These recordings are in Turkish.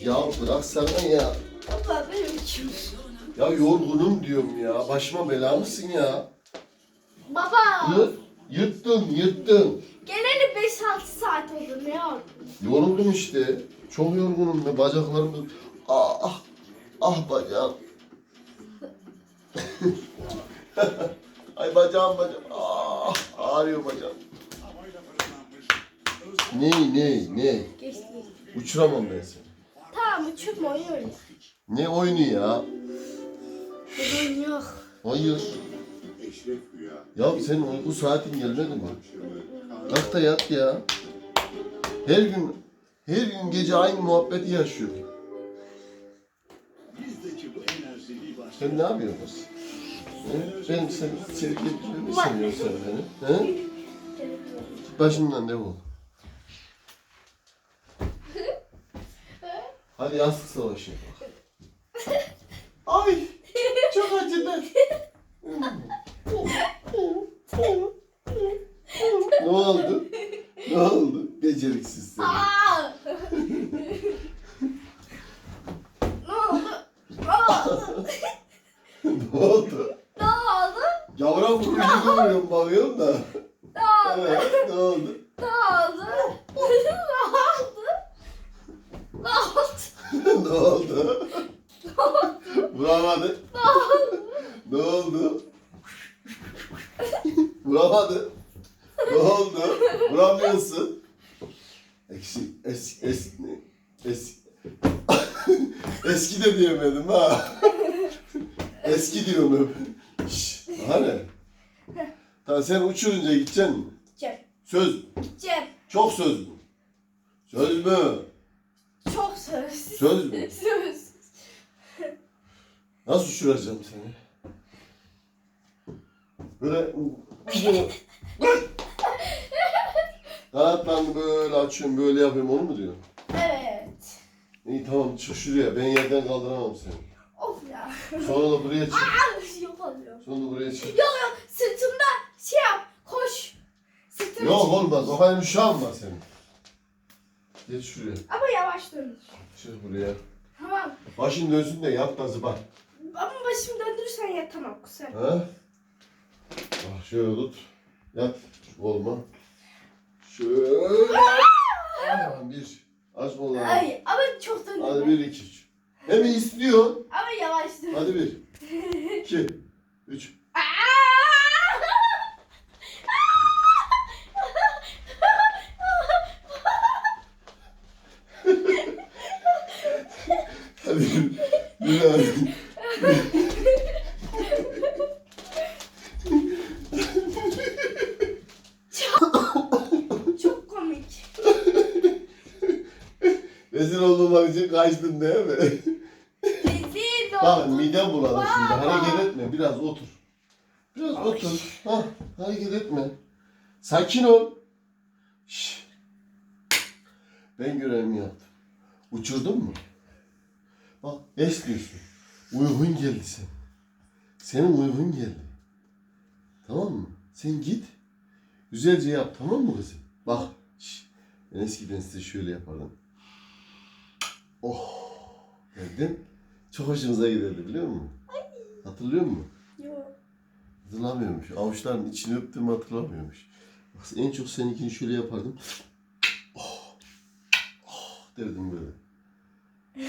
Ya bıraksana ya. Baba benim kim? Ya yorgunum diyorum ya. Başıma bela mısın ya? Baba. Yırt, yırttın, yırttın. Geleli 5-6 saat oldu ne oldu? Yoruldum işte. Çok yorgunum ve bacaklarım. Ah, ah, ah bacağım. Ay bacağım bacağım. Ah, ağrıyor bacağım. Ne, ne, ne? Uçuramam ben seni. Tamam uçurma oynuyoruz. Ne oyunu ya? Bugün yok. Hayır. Ya senin uyku saatin gelmedi mi? Kalk da yat ya. Her gün her gün gece aynı muhabbeti yaşıyor. Bu. Sen ne yapıyorsun? He? Ben seni sevgi mi seviyorum sen beni? He? Başımdan defol. Hadi yastık savaşı yapalım. Ay çok acıdı. ne oldu? Ne oldu? Beceriksiz seni. Ne oldu? Ne oldu? ne oldu? Ne oldu? Yavrum vurucu görüyorum bakıyorum da. Ne oldu? Evet? Ne oldu? Ne oldu? Ne oldu? ne? Vuramadı. ne oldu? Vuramadı. Ne oldu? Vuramıyorsun. Eksi, es, es, ne? es, eski de diyemedim ha. Eski diyorum hep. Şşş, hani? Tamam sen uçurunca gideceksin mi? Gideceğim. Söz. Gideceğim. Çok söz mü? Söz mü? Çok söz. Söz mü? Söz. Nasıl uçuracağım seni? Böyle... böyle... Kanatlarını böyle açıyorum, böyle yapıyorum, onu mu diyorsun? Evet. İyi tamam, çık şuraya. Ben yerden kaldıramam seni. Of ya. Sonra da buraya çık. Aa, yok oluyor. Sonra da buraya çık. Yok yok sırtımda şey yap koş. Sırtımda Yok olmaz, o kadar uşağın var senin. Geç şuraya, Ama yavaş dön. çık buraya. Tamam. Başın dönsün de yat da zıbar. Ama başımı döndürürsen yatamam kusar. Ha? Bak şöyle tut. Yat olma. Şöyle. Tamam bir. Aç kollarını. Ay ama çok döndüm. Hadi bir iki üç. Hem istiyorsun. Ama yavaş dön. Hadi bir. iki. Üç. Daha. Çok komik. Rezil olmamak için kaçtın değil mi? Rezil Bak oldum. midem bulanır şimdi. Baba. Hareket etme. Biraz otur. Biraz otur. Ha, hareket etme. Sakin ol. Şş. Ben görevimi yaptım. Uçurdun mu? Bak esniyorsun. Uygun geldi sen. Senin uygun geldi. Tamam mı? Sen git. Güzelce yap tamam mı kızım? Bak. şş. Ben eskiden size şöyle yapardım. Oh. Geldim. Çok hoşumuza giderdi biliyor musun? Hatırlıyor musun? Yok. Hatırlamıyormuş. Avuçların içini öptüğümü hatırlamıyormuş. Bak en çok seninkini şöyle yapardım. Oh, oh derdim böyle.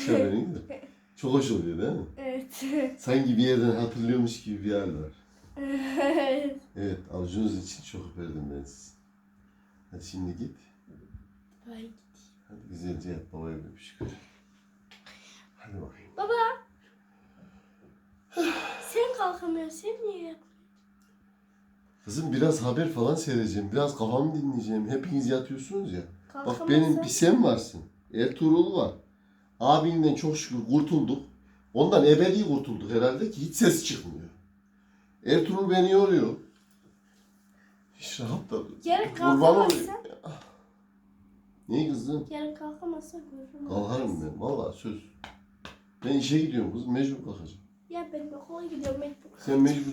Şöyle de. Çok hoş oluyor değil mi? Evet. Sanki bir yerden hatırlıyormuş gibi bir hal var. Evet. Evet, avucunuz için çok öperdim ben sizi. Hadi şimdi git. Ay. Hadi güzelce yap babaya bir öpüşük. Hadi bakayım. Baba. Sen kalkamıyorsun. Sen niye yapıyorsun? Kızım biraz haber falan seyredeceğim. Biraz kafamı dinleyeceğim. Hepiniz yatıyorsunuz ya. Bak benim bir sen varsın. Ertuğrul var. Abinden çok şükür kurtulduk. Ondan ebedi kurtulduk herhalde ki hiç ses çıkmıyor. Ertuğrul beni yoruyor. Hiç rahatladım. Yarın Kurban kalkamazsan. olayım. Niye kızım? Yarın kalkamazsan görürüm. Kalkarım ben. Vallahi söz. Ben işe gidiyorum kız. Mecbur kalkacağım. Ya ben okula gidiyorum mecbur. Sen mecbur